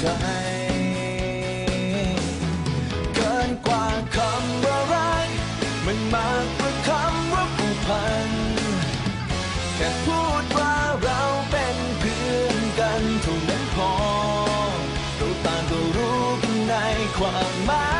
ใจ เกินกว่าคำว่ารัก มันมากกว่าคำว่าผูกพัน แค่พูดว่าเราเป็นเพื่อนกันเท่านั้นพอเราต่างก็รู้กันในความหมาย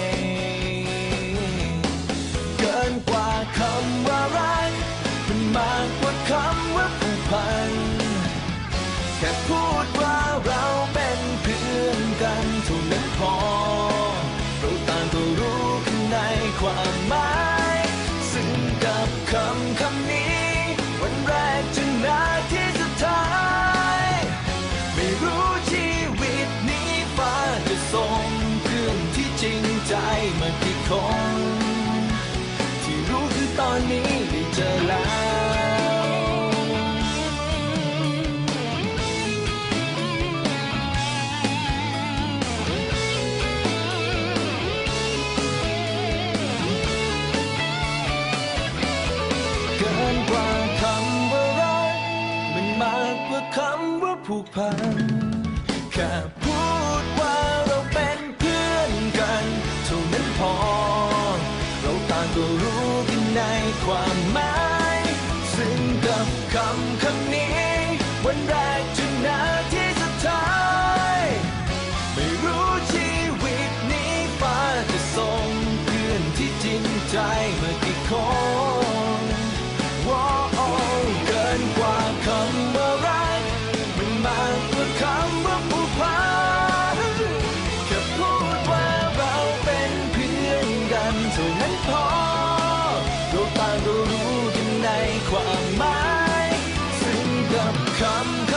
คน ที่รู้คือตอนนี้ได้เจอแล้วเกินกว่าคำว่ารักมันมากกว่าคำว่าผูกพันแค่ อนเราต่างก็รู้กันในความหมายซึ่งกับคำคำนี้ เท่านั้นพอเราต่างก็รู้กันในความหมายซึ่งกับคำ